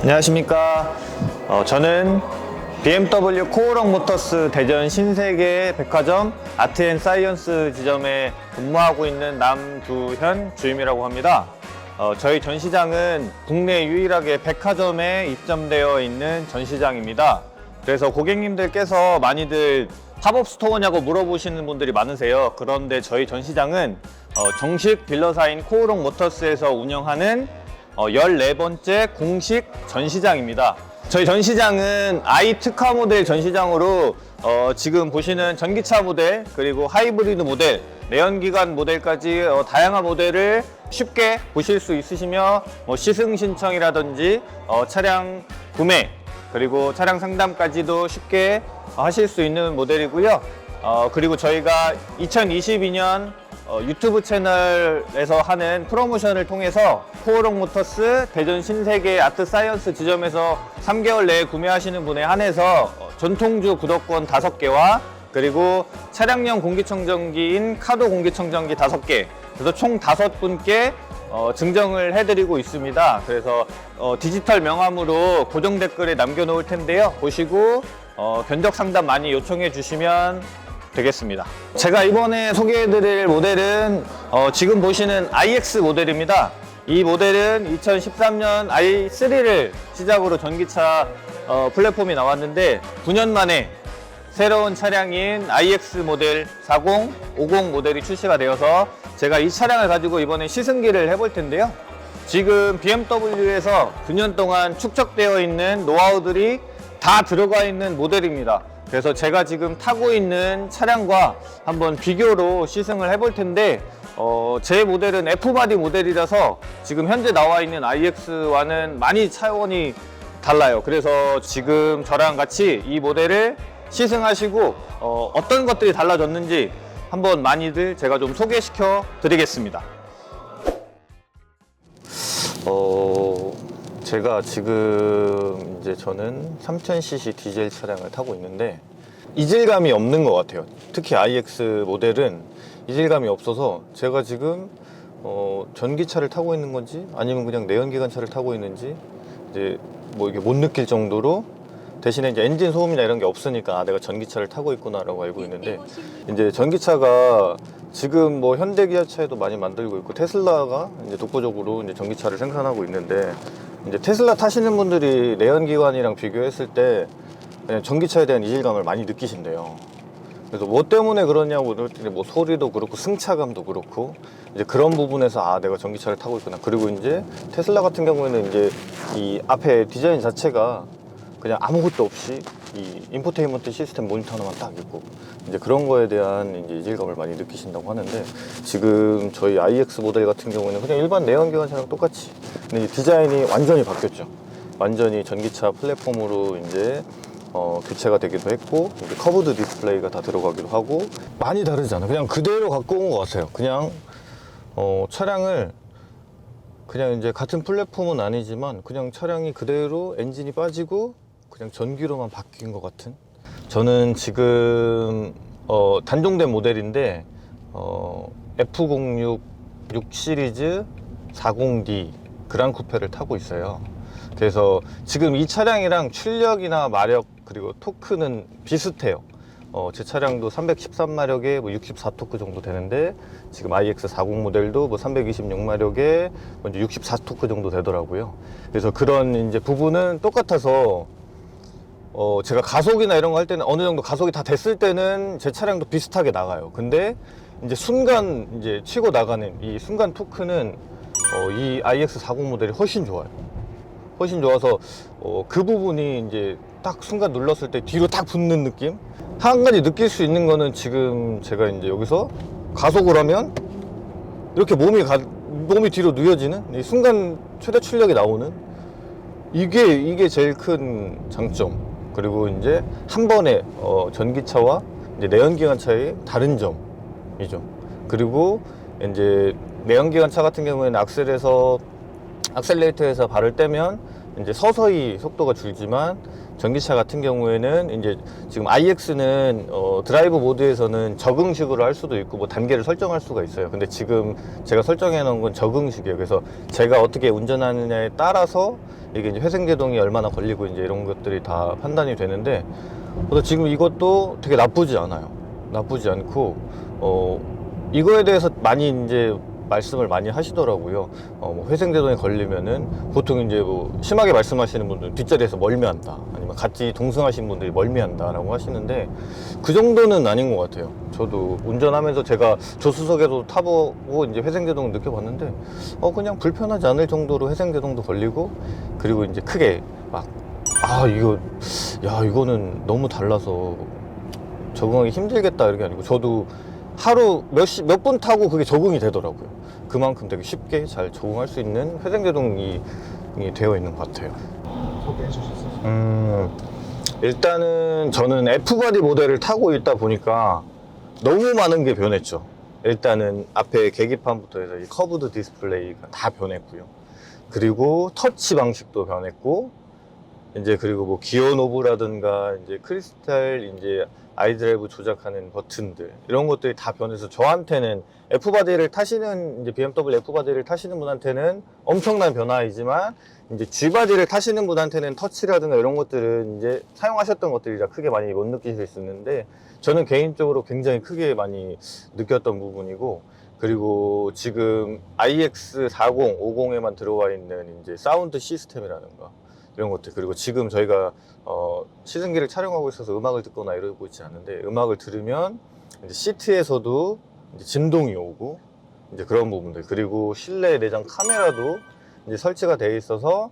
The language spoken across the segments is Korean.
안녕하십니까. 어, 저는 BMW 코오롱 모터스 대전 신세계 백화점 아트앤사이언스 지점에 근무하고 있는 남두현 주임이라고 합니다. 어, 저희 전시장은 국내 유일하게 백화점에 입점되어 있는 전시장입니다. 그래서 고객님들께서 많이들 팝업 스토어냐고 물어보시는 분들이 많으세요. 그런데 저희 전시장은 어, 정식 딜러사인 코오롱 모터스에서 운영하는 어, 14번째 공식 전시장입니다. 저희 전시장은 아이 특화 모델 전시장으로 어, 지금 보시는 전기차 모델 그리고 하이브리드 모델 내연기관 모델까지 어, 다양한 모델을 쉽게 보실 수 있으시며 뭐 시승 신청이라든지 어, 차량 구매 그리고 차량 상담까지도 쉽게 하실 수 있는 모델이고요. 어, 그리고 저희가 2022년 어, 유튜브 채널에서 하는 프로모션을 통해서 코오롱 모터스 대전 신세계 아트 사이언스 지점에서 3개월 내에 구매하시는 분에 한해서 어, 전통주 구독권 5개와 그리고 차량용 공기청정기인 카도 공기청정기 5개 그래서 총 5분께 어, 증정을 해드리고 있습니다. 그래서 어, 디지털 명함으로 고정 댓글에 남겨놓을 텐데요. 보시고 어, 견적 상담 많이 요청해 주시면 되겠습니다. 제가 이번에 소개해드릴 모델은 어, 지금 보시는 iX 모델입니다. 이 모델은 2013년 i3를 시작으로 전기차 어, 플랫폼이 나왔는데 9년 만에 새로운 차량인 iX 모델 40, 50 모델이 출시가 되어서 제가 이 차량을 가지고 이번에 시승기를 해볼 텐데요. 지금 BMW에서 9년 동안 축적되어 있는 노하우들이 다 들어가 있는 모델입니다. 그래서 제가 지금 타고 있는 차량과 한번 비교로 시승을 해볼 텐데 어, 제 모델은 F바디 모델이라서 지금 현재 나와 있는 iX와는 많이 차원이 달라요. 그래서 지금 저랑 같이 이 모델을 시승하시고 어, 어떤 것들이 달라졌는지 한번 많이들 제가 좀 소개시켜 드리겠습니다. 어, 제가 지금 이제 저는 3000cc 디젤 차량을 타고 있는데 이질감이 없는 것 같아요. 특히 iX 모델은 이질감이 없어서 제가 지금 어, 전기차를 타고 있는 건지 아니면 그냥 내연기관차를 타고 있는지 이제 뭐 이게 못 느낄 정도로 대신에 이제 엔진 소음이나 이런 게 없으니까 아, 내가 전기차를 타고 있구나라고 알고 있는데 이제 전기차가 지금 뭐 현대 기아차에도 많이 만들고 있고 테슬라가 이제 독보적으로 이제 전기차를 생산하고 있는데 이제 테슬라 타시는 분들이 내연기관이랑 비교했을 때 그냥 전기차에 대한 이질감을 많이 느끼신대요. 그래서 뭐 때문에 그러냐고 뭐 소리도 그렇고 승차감도 그렇고 이제 그런 부분에서 아 내가 전기차를 타고 있구나. 그리고 이제 테슬라 같은 경우에는 이제 이 앞에 디자인 자체가 그냥 아무것도 없이 이 인포테인먼트 시스템 모니터 하나만 딱 있고 이제 그런 거에 대한 이제 이질감을 많이 느끼신다고 하는데 지금 저희 iX 모델 같은 경우는 그냥 일반 내연기관차랑 똑같이 근데 디자인이 완전히 바뀌었죠. 완전히 전기차 플랫폼으로 이제 어, 교체가 되기도 했고 이제 커브드 디스플레이가 다 들어가기도 하고 많이 다르잖아. 그냥 그대로 갖고 온 것 같아요. 그냥 어, 차량을 그냥 이제 같은 플랫폼은 아니지만 그냥 차량이 그대로 엔진이 빠지고 그냥 전기로만 바뀐 것 같은. 저는 지금 어, 단종된 모델인데 어, F06 6 시리즈 40D 그란 쿠페를 타고 있어요. 그래서 지금 이 차량이랑 출력이나 마력 그리고 토크는 비슷해요. 어, 제 차량도 313마력에 뭐 64토크 정도 되는데 지금 iX40 모델도 뭐 326마력에 먼저 64토크 정도 되더라고요. 그래서 그런 이제 부분은 똑같아서 어, 제가 가속이나 이런 거 할 때는 어느 정도 가속이 다 됐을 때는 제 차량도 비슷하게 나가요. 근데 이제 순간 이제 치고 나가는 이 순간 토크는 어, 이 iX40 모델이 훨씬 좋아요. 훨씬 좋아서 어, 그 부분이 이제 딱 순간 눌렀을 때 뒤로 딱 붙는 느낌? 한 가지 느낄 수 있는 거는 지금 제가 이제 여기서 가속을 하면 이렇게 몸이 가, 몸이 뒤로 누워지는 이 순간 최대 출력이 나오는 이게 이게 제일 큰 장점. 그리고 이제 한 번에 어, 전기차와 이제 내연기관 차의 다른 점이죠. 그리고 이제 내연기관 차 같은 경우에는 악셀에서 악셀레이터에서 발을 떼면 이제 서서히 속도가 줄지만 전기차 같은 경우에는 이제 지금 iX는 어, 드라이브 모드에서는 적응식으로 할 수도 있고 뭐 단계를 설정할 수가 있어요. 근데 지금 제가 설정해 놓은 건 적응식이에요. 그래서 제가 어떻게 운전하느냐에 따라서 이게 이제 회생 제동이 얼마나 걸리고 이제 이런 것들이 다 판단이 되는데 그래서 지금 이것도 되게 나쁘지 않아요. 나쁘지 않고 어 이거에 대해서 많이 이제 말씀을 많이 하시더라고요. 어, 뭐 회생제동에 걸리면은 보통 이제 뭐 심하게 말씀하시는 분들은 뒷자리에서 멀미한다. 아니면 같이 동승하신 분들이 멀미한다라고 하시는데 그 정도는 아닌 것 같아요. 저도 운전하면서 제가 조수석에도 타보고 이제 회생제동을 느껴봤는데 어 그냥 불편하지 않을 정도로 회생제동도 걸리고 그리고 이제 크게 막 아 이거 야 이거는 너무 달라서 적응하기 힘들겠다 이런 게 아니고 저도 하루 몇몇 분 타고 그게 적응이 되더라고요. 그만큼 되게 쉽게 잘 적응할 수 있는 회생제동이 이 되어 있는 것 같아요. 소개해 주셨어요. 음, 일단은 저는 F바디 모델을 타고 있다 보니까 너무 많은 게 변했죠. 일단은 앞에 계기판부터 해서 이 커브드 디스플레이가 다 변했고요. 그리고 터치 방식도 변했고, 이제 그리고 뭐 기어 노브라든가 이제 크리스탈 이제 아이드라이브 조작하는 버튼들 이런 것들이 다 변해서 저한테는 F바디를 타시는 이제 BMW F바디를 타시는 분한테는 엄청난 변화이지만 이제 G바디를 타시는 분한테는 터치라든가 이런 것들은 이제 사용하셨던 것들이라 크게 많이 못 느끼실 수 있는데 저는 개인적으로 굉장히 크게 많이 느꼈던 부분이고 그리고 지금 iX40, 50에만 들어와 있는 이제 사운드 시스템이라든가 이런 것들 그리고 지금 저희가 어, 시승기를 촬영하고 있어서 음악을 듣거나 이러고 있지 않은데 음악을 들으면 이제 시트에서도 이제 진동이 오고 이제 그런 부분들 그리고 실내 내장 카메라도 이제 설치가 되어 있어서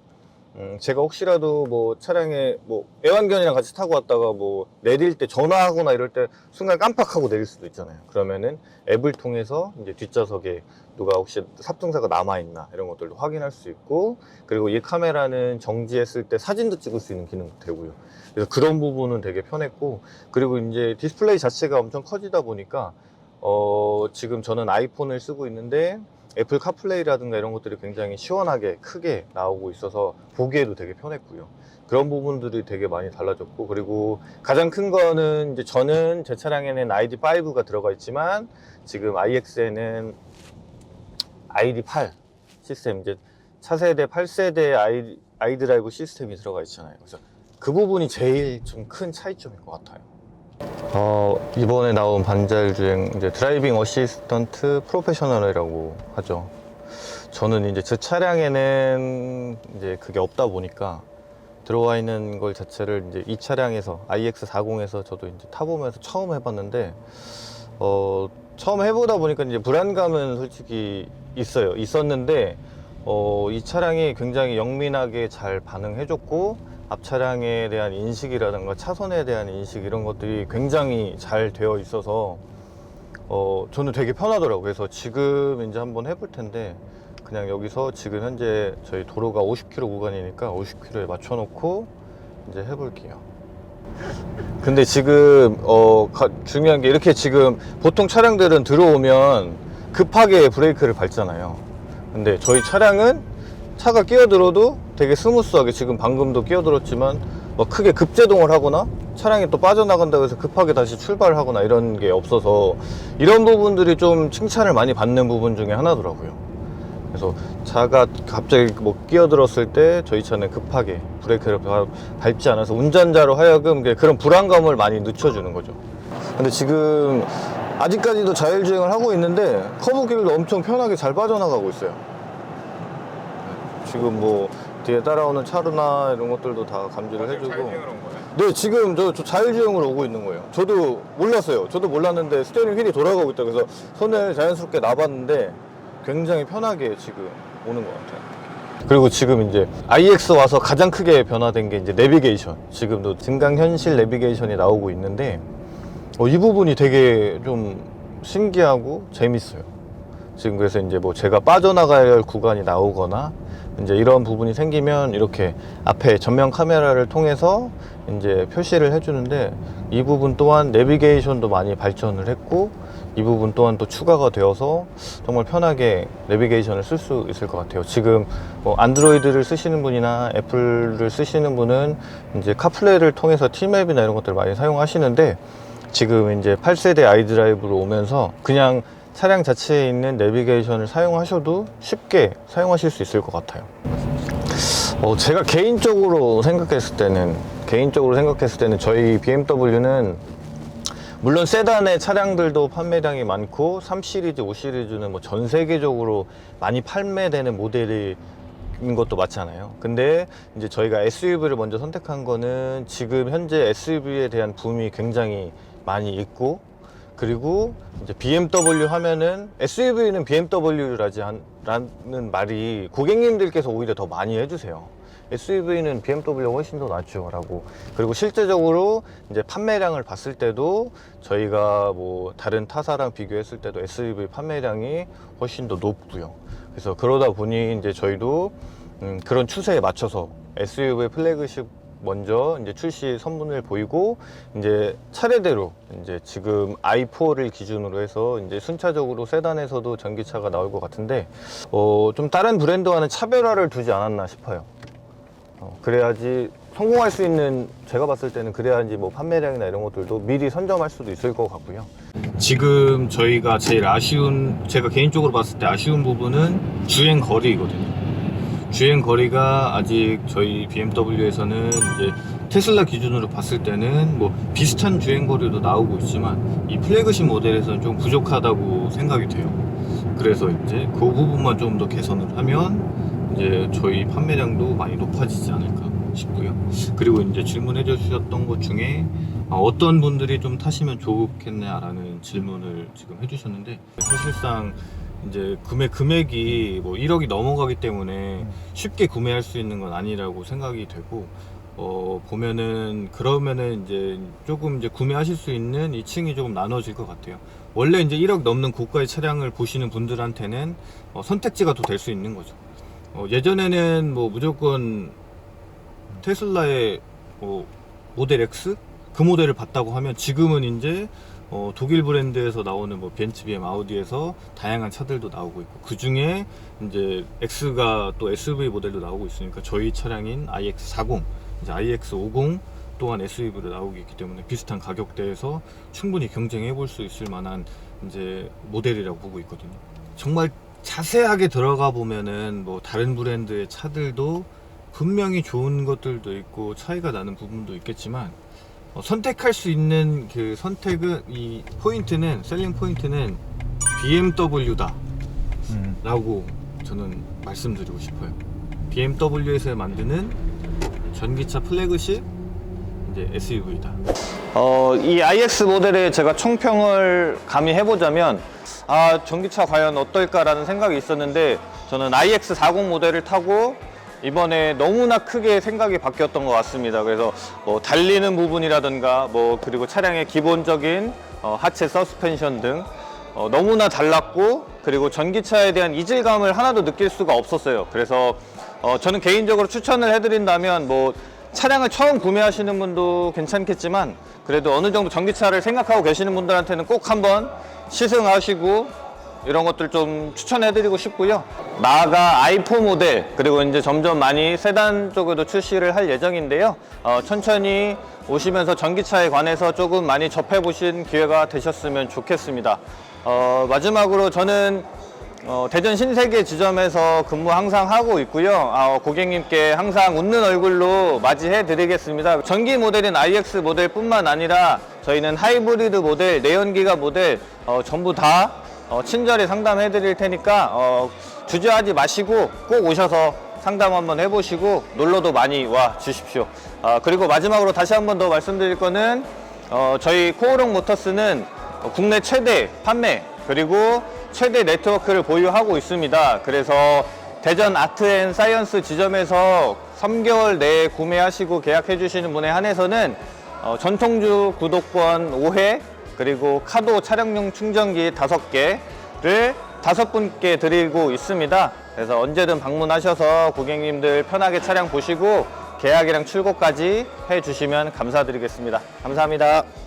음, 제가 혹시라도 뭐 차량에 뭐 애완견이랑 같이 타고 왔다가 뭐 내릴 때 전화하거나 이럴 때 순간 깜빡하고 내릴 수도 있잖아요. 그러면은 앱을 통해서 이제 뒷좌석에 누가 혹시 삽등사가 남아있나 이런 것들도 확인할 수 있고 그리고 이 카메라는 정지했을 때 사진도 찍을 수 있는 기능도 되고요. 그래서 그런 부분은 되게 편했고 그리고 이제 디스플레이 자체가 엄청 커지다 보니까 어, 지금 저는 아이폰을 쓰고 있는데 애플 카플레이라든가 이런 것들이 굉장히 시원하게 크게 나오고 있어서 보기에도 되게 편했고요. 그런 부분들이 되게 많이 달라졌고 그리고 가장 큰 거는 이제 저는 제 차량에는 ID5가 들어가 있지만 지금 iX에는 ID8 시스템 이제 차세대 8세대 아이, 아이드라이브 시스템이 들어가 있잖아요. 그래서 그 부분이 제일 좀 큰 차이점인 것 같아요. 어, 이번에 나온 반잘 주행 이제 드라이빙 어시스턴트 프로페셔널이라고 하죠. 저는 이제 제 차량에는 이제 그게 없다 보니까 들어와 있는 걸 자체를 이제 이 차량에서 iX40에서 저도 이제 타보면서 처음 해봤는데 어, 처음 해보다 보니까 이제 불안감은 솔직히 있어요. 있었는데 어, 이 차량이 굉장히 영민하게 잘 반응해줬고 앞 차량에 대한 인식이라든가 차선에 대한 인식 이런 것들이 굉장히 잘 되어 있어서 어, 저는 되게 편하더라고요. 그래서 지금 이제 한번 해볼 텐데 그냥 여기서 지금 현재 저희 도로가 50km 구간이니까 50km에 맞춰놓고 이제 해볼게요. 근데 지금 어 가- 중요한 게 이렇게 지금 보통 차량들은 들어오면 급하게 브레이크를 밟잖아요. 근데 저희 차량은 차가 끼어들어도 되게 스무스하게 지금 방금도 끼어들었지만 뭐 크게 급제동을 하거나 차량이 또 빠져나간다고 해서 급하게 다시 출발을 하거나 이런 게 없어서 이런 부분들이 좀 칭찬을 많이 받는 부분 중에 하나더라고요. 그래서 차가 갑자기 뭐 끼어들었을 때 저희 차는 급하게 브레이크를 바- 밟지 않아서 운전자로 하여금 그런 불안감을 많이 늦춰주는 거죠. 근데 지금 아직까지도 자율주행을 하고 있는데 커브길도 엄청 편하게 잘 빠져나가고 있어요. 지금 뭐 뒤에 따라오는 차로나 이런 것들도 다 감지를 해주고. 네, 지금 저, 저 자율주행으로 오고 있는 거예요. 저도 몰랐어요. 저도 몰랐는데 스티어링 휠이 돌아가고 있다. 그래서 손을 자연스럽게 놔봤는데 굉장히 편하게 지금 오는 것 같아요. 그리고 지금 이제 iX 와서 가장 크게 변화된 게 이제 내비게이션. 지금도 증강현실 내비게이션이 나오고 있는데 어, 이 부분이 되게 좀 신기하고 재밌어요. 지금 그래서 이제 뭐 제가 빠져나가야 할 구간이 나오거나 이제 이런 부분이 생기면 이렇게 앞에 전면 카메라를 통해서 이제 표시를 해주는데 이 부분 또한 내비게이션도 많이 발전을 했고 이 부분 또한 또 추가가 되어서 정말 편하게 내비게이션을 쓸 수 있을 것 같아요. 지금 뭐 안드로이드를 쓰시는 분이나 애플을 쓰시는 분은 이제 카플레이를 통해서 티맵이나 이런 것들을 많이 사용하시는데 지금 이제 8세대 아이드라이브로 오면서 그냥 차량 자체에 있는 내비게이션을 사용하셔도 쉽게 사용하실 수 있을 것 같아요. 어, 제가 개인적으로 생각했을 때는 개인적으로 생각했을 때는 저희 BMW는 물론 세단의 차량들도 판매량이 많고 3 시리즈, 5 시리즈는 뭐 전 세계적으로 많이 판매되는 모델인 것도 맞잖아요. 근데 이제 저희가 SUV를 먼저 선택한 거는 지금 현재 SUV에 대한 붐이 굉장히 많이 있고 그리고 이제 BMW 하면은 SUV는 BMW라지 라는 말이 고객님들께서 오히려 더 많이 해주세요. SUV는 BMW가 훨씬 더 낫죠라고. 그리고 실제적으로 이제 판매량을 봤을 때도 저희가 뭐 다른 타사랑 비교했을 때도 SUV 판매량이 훨씬 더 높고요. 그래서 그러다 보니 이제 저희도 음, 그런 추세에 맞춰서 SUV 플래그십 먼저 이제 출시 선문을 보이고 이제 차례대로 이제 지금 i4를 기준으로 해서 이제 순차적으로 세단에서도 전기차가 나올 것 같은데 어, 좀 다른 브랜드와는 차별화를 두지 않았나 싶어요. 어, 그래야지 성공할 수 있는 제가 봤을 때는 그래야지 뭐 판매량이나 이런 것들도 미리 선점할 수도 있을 것 같고요. 지금 저희가 제일 아쉬운 제가 개인적으로 봤을 때 아쉬운 부분은 주행 거리거든요. 주행 거리가 아직 저희 BMW에서는 이제 테슬라 기준으로 봤을 때는 뭐 비슷한 주행 거리도 나오고 있지만 이 플래그십 모델에서는 좀 부족하다고 생각이 돼요. 그래서 이제 그 부분만 좀 더 개선을 하면 이제 저희 판매량도 많이 높아지지 않을까 싶고요. 그리고 이제 질문해 주셨던 것 중에 아, 어떤 분들이 좀 타시면 좋겠냐라는 질문을 지금 해주셨는데 사실상 이제 구매 금액이 뭐 1억이 넘어가기 때문에 쉽게 구매할 수 있는 건 아니라고 생각이 되고 어 보면은 그러면은 이제 조금 이제 구매하실 수 있는 이 층이 조금 나눠질 것 같아요. 원래 이제 1억 넘는 고가의 차량을 보시는 분들한테는 어, 선택지가 더 될 수 있는 거죠. 어, 예전에는 뭐 무조건 테슬라의 뭐 모델 X 그 모델을 봤다고 하면 지금은 이제 어, 독일 브랜드에서 나오는 뭐 벤츠, BM, 아우디에서 다양한 차들도 나오고 있고 그 중에 이제 X가 또 SUV 모델도 나오고 있으니까 저희 차량인 iX40, 이제 iX50 또한 SUV로 나오고 있기 때문에 비슷한 가격대에서 충분히 경쟁해 볼 수 있을 만한 이제 모델이라고 보고 있거든요. 정말 자세하게 들어가 보면은 뭐 다른 브랜드의 차들도 분명히 좋은 것들도 있고 차이가 나는 부분도 있겠지만 어, 선택할 수 있는 그 선택은 이 포인트는 셀링 포인트는 BMW다 라고 저는 말씀드리고 싶어요. BMW에서 만드는 전기차 플래그십 이제 SUV다 어, 이 iX 모델에 제가 총평을 감히 해보자면 아 전기차 과연 어떨까라는 생각이 있었는데 저는 iX40 모델을 타고 이번에 너무나 크게 생각이 바뀌었던 것 같습니다. 그래서 뭐 달리는 부분이라든가 뭐 그리고 차량의 기본적인 어, 하체 서스펜션 등 어, 너무나 달랐고 그리고 전기차에 대한 이질감을 하나도 느낄 수가 없었어요. 그래서 어, 저는 개인적으로 추천을 해드린다면 뭐 차량을 처음 구매하시는 분도 괜찮겠지만 그래도 어느 정도 전기차를 생각하고 계시는 분들한테는 꼭 한번 시승하시고 이런 것들 좀 추천해드리고 싶고요. 나아가 i4 모델 그리고 이제 점점 많이 세단 쪽에도 출시를 할 예정인데요. 어, 천천히 오시면서 전기차에 관해서 조금 많이 접해보신 기회가 되셨으면 좋겠습니다. 어, 마지막으로 저는 어, 대전 신세계 지점에서 근무 항상 하고 있고요. 아, 어, 고객님께 항상 웃는 얼굴로 맞이해 드리겠습니다. 전기 모델인 iX 모델뿐만 아니라 저희는 하이브리드 모델, 내연기관 모델 어, 전부 다 어, 친절히 상담해 드릴 테니까 어, 주저하지 마시고 꼭 오셔서 상담 한번 해보시고 놀러도 많이 와 주십시오. 아, 그리고 마지막으로 다시 한 번 더 말씀드릴 거는 어, 저희 코오롱 모터스는 국내 최대 판매 그리고 최대 네트워크를 보유하고 있습니다. 그래서 대전 아트앤 사이언스 지점에서 3개월 내에 구매하시고 계약해 주시는 분에 한해서는 어, 전통주 구독권 5회 그리고 카도 차량용 충전기 5개를 다섯 분께 드리고 있습니다. 그래서 언제든 방문하셔서 고객님들 편하게 차량 보시고 계약이랑 출고까지 해 주시면 감사드리겠습니다. 감사합니다.